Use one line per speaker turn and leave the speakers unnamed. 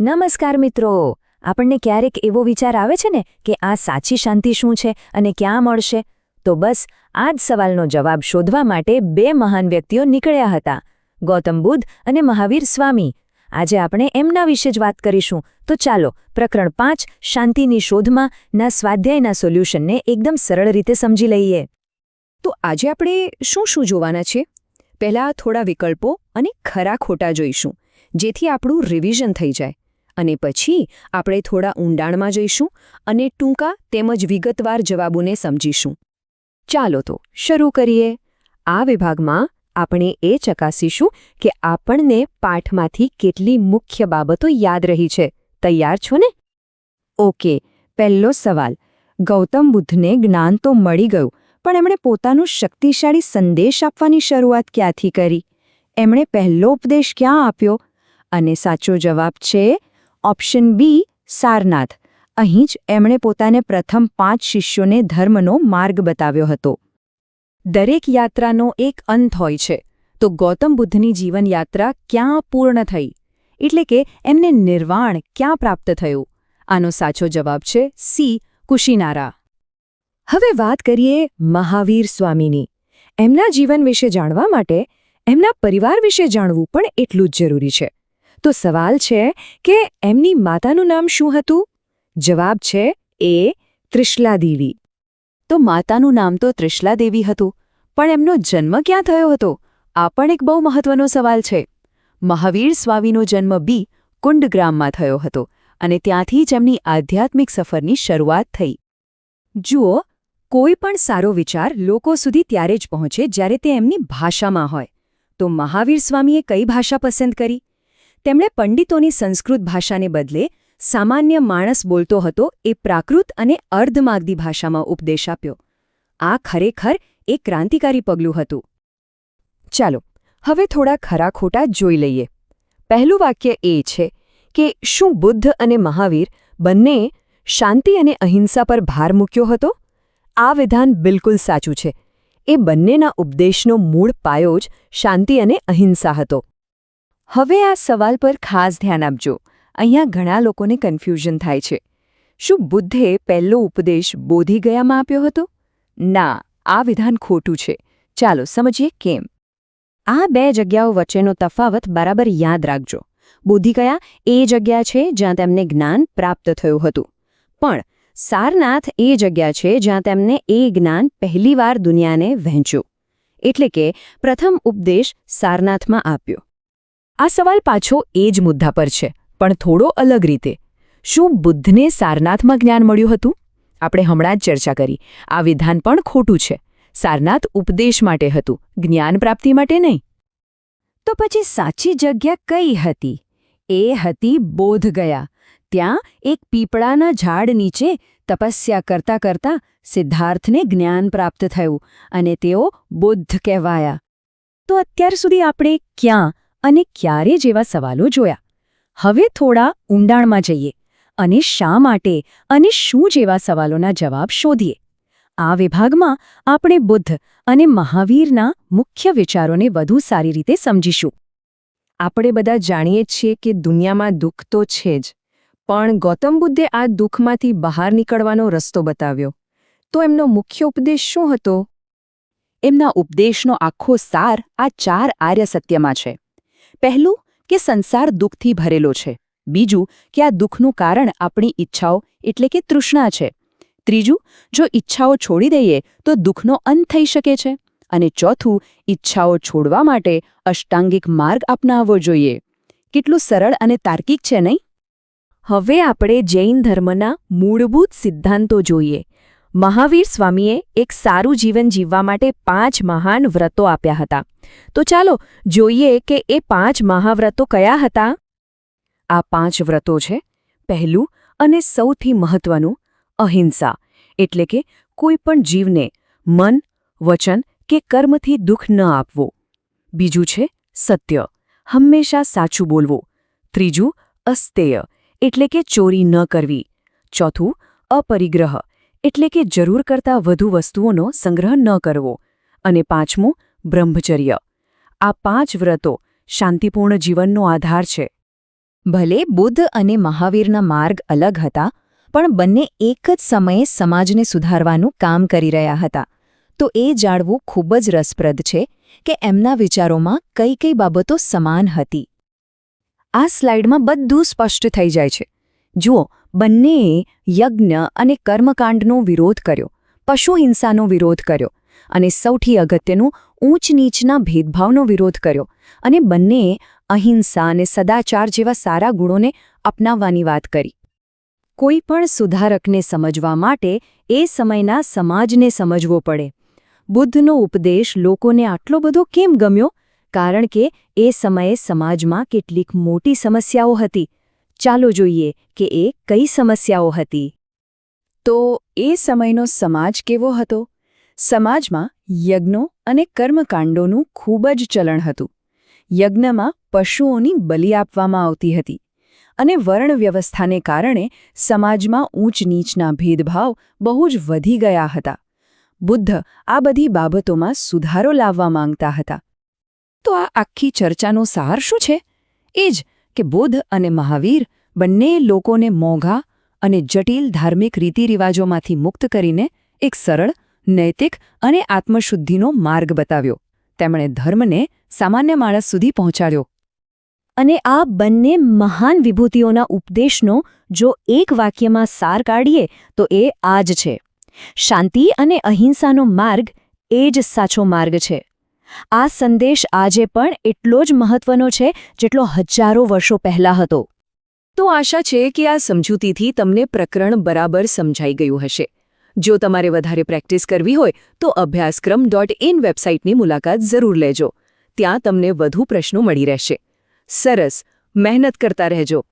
નમસ્કાર મિત્રો. આપણને ક્યારેક એવો વિચાર આવે છે ને કે આ સાચી શાંતિ શું છે અને ક્યાં મળશે? તો બસ, આ જ સવાલનો જવાબ શોધવા માટે બે મહાન વ્યક્તિઓ નીકળ્યા હતા, ગૌતમ બુદ્ધ અને મહાવીર સ્વામી. આજે આપણે એમના વિશે જ વાત કરીશું. તો ચાલો, પ્રકરણ પાંચ, શાંતિની શોધમાં ના સ્વાધ્યાયના સોલ્યુશનને એકદમ સરળ રીતે સમજી લઈએ.
તો આજે આપણે શું શું જોવાના છે? પહેલાં થોડા વિકલ્પો અને ખરા ખોટા જોઈશું, જેથી આપણું રિવિઝન થઈ જાય. અને પછી આપણે થોડા ઊંડાણમાં જઈશું અને ટૂંકા તેમજ વિગતવાર જવાબોને સમજીશું. ચાલો તો શરૂ કરીએ. આ વિભાગમાં આપણે એ ચકાસીશું કે આપણને પાઠમાંથી કેટલી મુખ્ય બાબતો યાદ રહી છે. તૈયાર છો ને? ઓકે પહેલો સવાલ. ગૌતમ બુદ્ધને જ્ઞાન તો મળી ગયું, પણ એમણે પોતાનું શક્તિશાળી સંદેશ આપવાની શરૂઆત ક્યાંથી કરી? એમણે પહેલો ઉપદેશ ક્યાં આપ્યો? અને સાચો જવાબ છે ઓપ્શન બી, સારનાથ. અહીં જ એમણે પોતાને પ્રથમ પાંચ શિષ્યોને ધર્મનો માર્ગ બતાવ્યો હતો. દરેક યાત્રાનો એક અંત હોય છે. તો ગૌતમ બુદ્ધની જીવનયાત્રા ક્યાં પૂર્ણ થઈ? એટલે કે એમને નિર્વાણ ક્યાં પ્રાપ્ત થયું? આનો સાચો જવાબ છે સી, કુશીનારા. હવે વાત કરીએ મહાવીર સ્વામીની. એમના જીવન વિશે જાણવા માટે, એમના પરિવાર વિશે જાણવું પણ એટલું જ જરૂરી છે. તો સવાલ છે કે એમની માતાનું નામ શું હતું? જવાબ છે એ ત્રિશલાદેવી. તો માતાનું નામ તો ત્રિશલાદેવી હતું, પણ એમનો જન્મ ક્યાં થયો હતો? આ પણ એક બહુ મહત્વનો સવાલ છે. મહાવીર સ્વામીનો જન્મ બી કુંડગ્રામમાં થયો હતો અને ત્યાંથી જ એમની આધ્યાત્મિક સફરની શરૂઆત થઈ. જુઓ, કોઈ પણ સારો વિચાર લોકો સુધી ત્યારે જ પહોંચે જ્યારે તે એમની ભાષામાં હોય. તો મહાવીર સ્વામીએ કઈ ભાષા પસંદ કરી? તેમણે પંડિતોની સંસ્કૃત ભાષાને બદલે સામાન્ય માણસ બોલતો હતો એ પ્રાકૃત અને અર્ધમાગદી ભાષામાં ઉપદેશ આપ્યો. આ ખરેખર એક ક્રાંતિકારી પગલું હતું. ચાલો, હવે થોડા ખરા ખોટા જોઈ લઈએ. પહેલું વાક્ય એ છે કે શું બુદ્ધ અને મહાવીર બંને શાંતિ અને અહિંસા પર ભાર મૂક્યો હતો? આ વિધાન બિલકુલ સાચું છે. એ બંનેના ઉપદેશનો મૂળ પાયો જ શાંતિ અને અહિંસા હતો. હવે આ સવાલ પર ખાસ ધ્યાન આપજો. અહીંયા ઘણા લોકોને કન્ફ્યુઝન થાય છે. શું બુદ્ધે પહેલો ઉપદેશ બોધિગયામાં આપ્યો હતો? ના, આ વિધાન ખોટું છે. ચાલો સમજીએ કેમ. આ બે જગ્યાઓ વચ્ચેનો તફાવત બરાબર યાદ રાખજો. બોધિગયા એ જગ્યા છે જ્યાં તેમને જ્ઞાન પ્રાપ્ત થયું હતું. પણ સારનાથ એ જગ્યા છે જ્યાં તેમને એ જ્ઞાન પહેલીવાર દુનિયાને વહેંચ્યું. એટલે કે પ્રથમ ઉપદેશ સારનાથમાં આપ્યો. આ સવાલ પાછો એ જ મુદ્દા પર છે, પણ થોડો અલગ રીતે. શું બુદ્ધને સારનાથમાં જ્ઞાન મળ્યું હતું? આપણે હમણાં જ ચર્ચા કરી. આ વિધાન પણ ખોટું છે. સારનાથ ઉપદેશ માટે હતું, જ્ઞાન પ્રાપ્તિ માટે નહીં. તો પછી સાચી જગ્યા કઈ હતી? એ હતી બોધગયા ત્યાં એક પીપળાના ઝાડ નીચે તપસ્યા કરતા કરતા સિદ્ધાર્થને જ્ઞાન પ્રાપ્ત થયું અને તેઓ બુદ્ધ કહેવાયા. તો અત્યાર સુધી આપણે ક્યાં અને ક્યારે જેવા સવાલો જોયા? હવે થોડા ઊંડાણમાં જઈએ અને શા માટે અને શું જેવા સવાલોના જવાબ શોધીએ? આ વિભાગમાં આપણે બુદ્ધ અને મહાવીરના મુખ્ય વિચારોને વધુ સારી રીતે સમજીશું. આપણે બધા જાણીએ છીએ કે દુનિયામાં દુઃખ તો છે જ, પણ ગૌતમ બુદ્ધે આ દુઃખમાંથી બહાર નીકળવાનો રસ્તો બતાવ્યો. તો એમનો મુખ્ય ઉપદેશ શું હતો? એમના ઉપદેશનો આખો સાર આ ચાર આર્ય સત્યમાં છે. પહેલું કે સંસાર દુઃખથી ભરેલો છે. બીજું કે આ દુઃખનું કારણ આપણી ઈચ્છાઓ એટલે કે તૃષ્ણા છે. ત્રીજું, જો ઈચ્છાઓ છોડી દઈએ તો દુઃખનો અંત થઈ શકે છે. અને ચોથું, ઈચ્છાઓ છોડવા માટે અષ્ટાંગિક માર્ગ અપનાવવો જોઈએ. કેટલું સરળ અને તાર્કિક છે નહીં? હવે આપણે જૈન ધર્મના મૂળભૂત સિદ્ધાંતો જોઈએ. મહાવીર સ્વામીએ એક સારું જીવન જીવવા માટે પાંચ મહાન વ્રતો આપ્યા હતા. તો ચાલો જોઈએ કે એ પાંચ મહાવ્રતો કયા હતા? આ પાંચ વ્રતો છે, પહેલું અને સૌથી મહત્વનું, અહિંસા, એટલે કે કોઈ પણ જીવને મન, વચન કે કર્મથી દુઃખ ન આપવો. બીજું છે, સત્ય, હંમેશા સાચું બોલવું. ત્રીજું, અસ્તેય, એટલે કે ચોરી ન કરવી. ચોથું, અપરિગ્રહ, એટલે કે જરૂર કરતાં વધુ વસ્તુઓનો સંગ્રહ ન કરવો. અને પાંચમું બ્રહ્મચર્ય. આ પાંચ વ્રતો શાંતિપૂર્ણ જીવનનો આધાર છે.
ભલે બુદ્ધ અને મહાવીરના માર્ગ અલગ હતા, પણ બંને એક જ સમયે સમાજને સુધારવાનું કામ કરી રહ્યા હતા. તો એ જાણવું ખૂબ જ રસપ્રદ છે કે એમના વિચારોમાં કઈ કઈ બાબતો સમાન હતી. આ સ્લાઇડમાં બધું સ્પષ્ટ થઈ જાય છે. જુઓ, બંનેએ યજ્ઞ અને કર્મકાંડનો વિરોધ કર્યો, પશુ હિંસાનો વિરોધ કર્યો અને સૌથી અગત્યનું ઊંચ નીચના ભેદભાવનો વિરોધ કર્યો અને બંનેએ અહિંસા અને સદાચાર જેવા સારા ગુણોને અપનાવવાની વાત કરી. કોઈ પણ સુધારકને સમજવા માટે એ સમયના સમાજને સમજવો પડે. બુદ્ધનો ઉપદેશ લોકોને આટલો બધો કેમ ગમ્યો? કારણ કે એ સમયે સમાજમાં કેટલીક મોટી સમસ્યાઓ હતી. ચાલો જોઈએ કે એ કઈ સમસ્યાઓ હતી.
તો એ સમયનો સમાજ કેવો હતો? સમાજમાં યજ્ઞો અને કર્મકાંડોનું ખૂબ જ ચલણ હતું. યજ્ઞમાં પશુઓની બલિ આપવામાં આવતી હતી અને વર્ણ વ્યવસ્થાને કારણે સમાજમાં ઊંચ નીચના ભેદભાવ બહુ જ વધી ગયા હતા. બુદ્ધ આ બધી બાબતોમાં સુધારો લાવવા માંગતા હતા. તો આ આખી ચર્ચાનો સાર શું છે? એ જ કે બુદ્ધ અને મહાવીર બંને લોકોને મોંઘા અને જટિલ ધાર્મિક રીતિરિવાજોમાંથી મુક્ત કરીને એક સરળ નૈતિક અને આત્મશુદ્ધિનો માર્ગ બતાવ્યો. તેમણે ધર્મને સામાન્ય માણસ સુધી પહોંચાડ્યો.
અને આ બંને મહાન વિભૂતિઓના ઉપદેશનો જો એક વાક્યમાં સાર કાઢીએ, તો એ આ જ છે. શાંતિ અને અહિંસાનો માર્ગ એ જ સાચો માર્ગ છે. આ સંદેશ આજે પણ એટલો જ મહત્વનો છે, જેટલો હજારો વર્ષો પહેલા હતો.
તો આશા છે કે આ સમજૂતીથી તમને પ્રકરણ બરાબર સમજાઈ ગયું હશે. જો તમારે વધારે પ્રેક્ટિસ કરવી હોય, તો અભ્યાસક્રમ ડોટ ઇન વેબસાઇટની મુલાકાત જરૂર લેજો. ત્યાં તમને વધુ પ્રશ્નો મળી રહેશે. સરસ. મહેનત કરતા રહેજો.